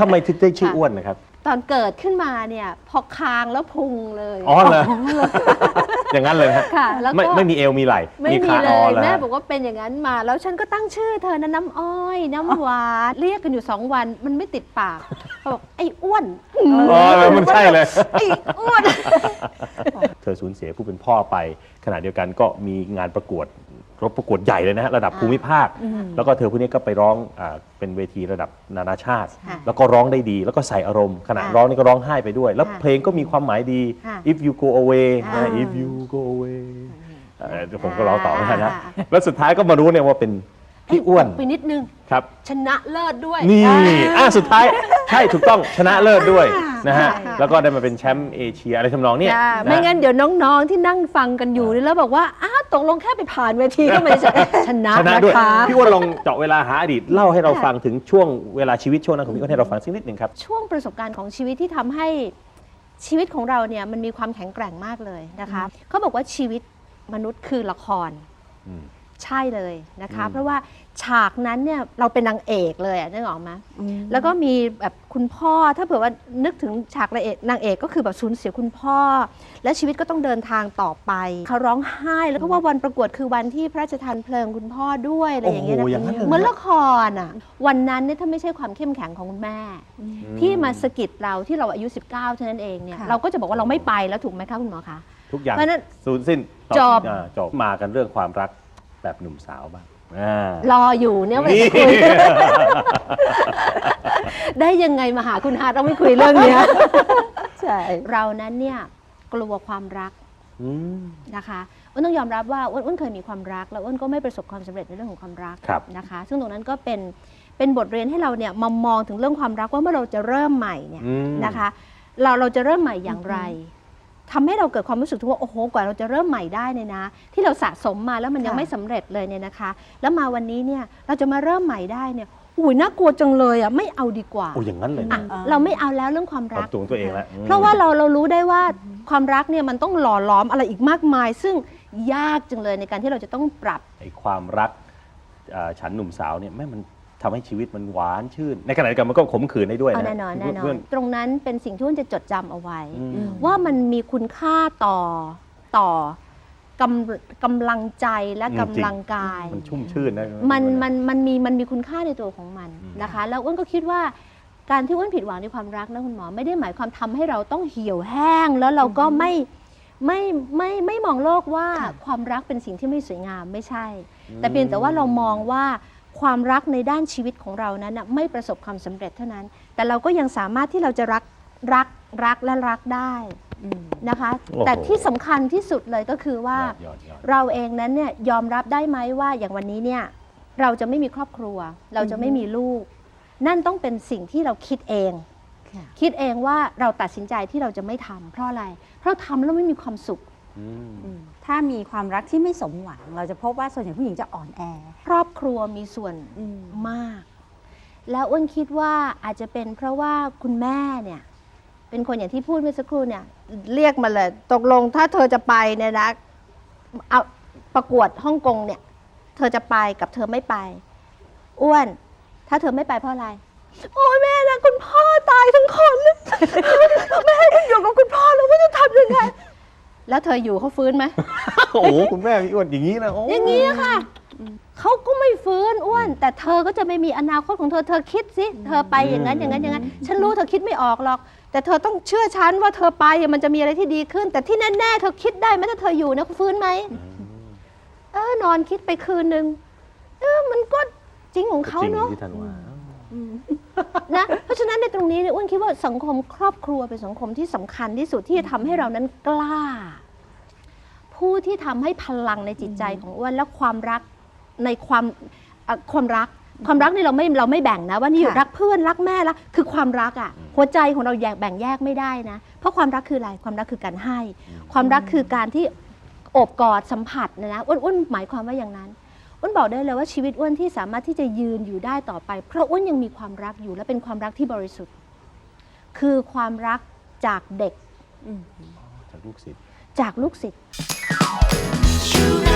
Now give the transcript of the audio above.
ทำไมถึงได้ชื่ออ้วนนะครับ ตอนเกิดขึ้นมาเนี่ยพอคางแล้วพุงเลยอ๋อเหรอ อย่างนั้นเลยฮะค่ะ แล้วไม่ก็ไม่มีเอวมีไหล่ไม่มีขาเลอ๋อยแล้วแม่บอกว่าเป็นอย่างนั้นมา แล้วฉันก็ตั้งชื่อเธอนะน้ำอ้อย น้ำหวานเรียกกันอยู่สองวันมันไม่ติดปากเขาบอกไอ้อ้วนอ๋อแล้วมันใช่เลย ไอ้อ้วน เธอสูญเสียผู้เป็นพ่อไป ขณะเดียวกันก็มีงานประกวด รบประกวดใหญ่เลยนะฮะระดับอ่าภูมิภาค แล้วก็เธอผู้นี้ก็ไปร้องอาเป็นเวทีระดับนานาชาติ ค่ะแล้วก็ร้องได้ดี แล้วก็ใส่อารมณ์ ขณะค่ะร้องนี่ก็ร้องไห้ไปด้วย แล้วค่ะเพลงก็มีความหมายดี ค่ะ if you go away อ่านะ if you go away เอ่อเดี๋ยวผมก็ร้องต่อนะฮะอ่าแล้วสุดท้ายก็มารู้เนี่ยว่าเป็นพี่อ้วนไปนิดนึง ครับ ชนะเลิศด้วย นี่อะสุดท้ายใช่ถูกต้องชนะเลิศด้วย นะฮะค่ะ แล้วก็ได้มาเป็นแชมป์เอเชียอะไรทำนองเนี้ยจ้าะ ไม่งั้นเดี๋ยวน้องๆที่นั่งฟังกันอยู่นี่แล้วบอกว่า อ้าวตกลงแค่ไปผ่านเวทีก็ไม่ได้ชนะชนะนะด้วย คะ พี่อ้วนลองเจาะเวลาหาอดีต เล่าให้เราฟังถึงช่วงเวลาชีวิตช่วงนั้นของพี่อ้วนให้เราฟังสักนิดหนึ่งครับ ช่วงประสบการณ์ของชีวิตที่ทำให้ชีวิตของเราเนี่ยมันมีความแข็งแกร่งมากเลยนะคะเขาบอกว่าชีวิตมนุษย์คือละคร อืม ใช่เลยนะคะ อืม เพราะว่าฉากนั้นเนี่ยเราเป็นนางเอกเลยอะนึกออกไหมแล้วก็มีแบบคุณพ่อถ้าเผื่อว่านึกถึงฉากนางเอกนางเอกก็คือแบบสูญเสียคุณพ่อ และชีวิตก็ต้องเดินทางต่อไปเขาร้องไห้แล้วก็ว่าวันประกวดคือวันที่พระราชทานเพลิงคุณพ่อด้วยอะไรอย่างเงี้ยโอ้นะโหอย่างนั้นเลยเหมือนละครอะวันนั้นเนี่ยถ้าไม่ใช่ความเข้มแข็งของคุณแม่ ที่มาสะกิดเราที่เราอายุ 19เท่านั้นเองเนี่ยค่ะ เราก็จะบอกว่าเราไม่ไปแล้วถูกไหมคะคุณหมอคะ ทุกอย่างเพราะฉะนั้นสูญสิ้นจบ อ่าจบมากันเรื่องความรัก แบบหนุ่มสาวบ้างอ่ารออยู่เนี่ยวันนี่จะคุย ได้ยังไงมาหาคุณฮาร์ดเราไม่คุยเรื่องเนี้ย ใช่ เรานั้นเนี่ยกลัวความรักอืม นะคะอ้นต้องยอมรับว่าอ้นอ้นเคยมีความรัก แล้วอ้นก็ไม่ประสบความสำเร็จในเรื่องของความรักครับ นะคะ ซึ่งตรงนั้นก็เป็นเป็นบทเรียนให้เราเนี่ยมามองถึงเรื่องความรักว่าเมื่อเราจะเริ่มใหม่เนี่ย อืม นะคะเราเราจะเริ่มใหม่อย่างไร ทำให้เราเกิดความรู้สึกที่ว่าโอ้โหกว่าเราจะเริ่มใหม่ได้เนี่ยนะ ที่เราสะสมมาแล้วมันยังค่ะไม่สำเร็จเลยเนี่ยนะคะ แล้วมาวันนี้เนี่ยเราจะมาเริ่มใหม่ได้เนี่ยอุ้ยน่ากลัวจังเลยอะไม่เอาดีกว่าโอ้อย่างนั้นเลยอะนะเราไม่เอาแล้วเรื่องความควารัมกตัวของตัวเองแล้วอืมเพราะว่าเราเรารู้ได้ว่าความรักเนี่ยมันต้องหล่อล้อมอะไรอีกมากมาย ซึ่งยากจังเลยในการที่เราจะต้องปรับไอ้ความรักอ่าฉันหนุ่มสาวเนี่ยแม่มัน ทำให้ชีวิตมันหวานชื่น ในขณะเดียวกันมันก็ขมขื่นได้ด้วยเอานะแน่นอนแน่นอเพื่น ตรงนั้นเป็นสิ่งที่อ้นจะจดจำเอาไว้ อืม ว่ามันมีคุณค่าต่อต่อกำกำลังใจและอืมกำลังกาย มันชุ่มชื่นนะ มันมันมันมีมันมีคุณค่าในตัวของมันอืม นะคะ แล้วอ้วนก็คิดว่าการที่อ้วนผิดหวังในความรักนะคุณหมอ ไม่ได้หมายความทำให้เราต้องเหี่ยวแห้ง แล้วเราก็ไม่ไม่ไม่ไม่มองโลกว่าความรักเป็นสิ่งที่ไม่สวยงามไม่ใช่ แต่เพียงแต่ว่าเรามองว่า ความรักในด้านชีวิตของเรานั้นน่ะไม่ประสบความสำเร็จเท่านั้น แต่เราก็ยังสามารถที่เราจะรักรักรักและรักได้นะคะโอ้โหแต่ที่สำคัญที่สุดเลยก็คือว่ายอดยอดเราเองนั้นเนี่ยยอมรับได้ไหมว่าอย่างวันนี้เนี่ยเราจะไม่มีครอบครัว เราจะไม่มีลูก นั่นต้องเป็นสิ่งที่เราคิดเองค่ะคิดเองว่าเราตัดสินใจที่เราจะไม่ทำเพราะอะไร เพราะทำแล้วไม่มีความสุขอืมอืม ถ้ามีความรักที่ไม่สมหวัง เราจะพบว่าส่วนใหญ่ผู้หญิงจะอ่อนแอ ครอบครัวมีส่วนอืมมาก แล้วอ้วนคิดว่าอาจจะเป็นเพราะว่าคุณแม่เนี่ย เป็นคนอย่างที่พูดเมื่อสักครู่เนี่ย เรียกมาเลย ตกลงถ้าเธอจะไปเนี่ยนะเอาประกวดฮ่องกงเนี่ย เธอจะไปกับเธอไม่ไป อ้วน ถ้าเธอไม่ไปเพราะอะไร โอ้ยแม่นะคุณพ่อตายทั้งคน แม่ก็อยู่กับคุณพ่อแล้วว่าจะทำยังไง แล้วเธออยู่เขาฟื้นไหม โอ้โหคุณแม่พี่อ้วนอย่างนี้นะโอย่างนี้ค่ะ เขาก็ไม่ฟื้นอ้วน แต่เธอก็จะไม่มีอนาคตของเธอ เธอคิดสิ เธอไปอย่างนั้นอย่างนั้นอย่างนั้น ฉันรู้เธอคิดไม่ออกหรอก แต่เธอต้องเชื่อฉันว่าเธอไปมันจะมีอะไรที่ดีขึ้น แต่ที่แน่ๆเธอคิดได้ไหมถ้าเธออยู่นะเขาฟื้นไหม เออนอนคิดไปคืนนึง เออมันก็จริงของเขาจริงเนาะ ที่ท่านว่านะเพราะฉะนั้นในตรงนี้เนี่ยอ้วนคิดว่าสังคมครอบครัวเป็นสังคมที่สำคัญที่สุดที่จะทำให้เรานั้นกล้า ผู้ที่ทำให้พลังในจิตใจของอ้วนและความรักในความเอ่อความรัก ความรักนี่เราไม่เราไม่แบ่งนะ ว่านี่ค่ะ รักเพื่อนรักแม่รักคือความรักอะหัวใจของเราแยกแบ่งแยกไม่ได้นะ เพราะความรักคืออะไรความรักคือการให้ ความรักคือการที่โอบกอดสัมผัสนะนะอ้วนอ้วนหมายความว่าอย่างนั้นอ้วนบอกได้เลยว่าชีวิตอ้วนที่สามารถที่จะยืนอยู่ได้ต่อไป เพราะอ้วนยังมีความรักอยู่และเป็นความรักที่บริสุทธิ์ คือความรักจากเด็กอืมจากลูกศิษย์จากลูกศิษย์ true.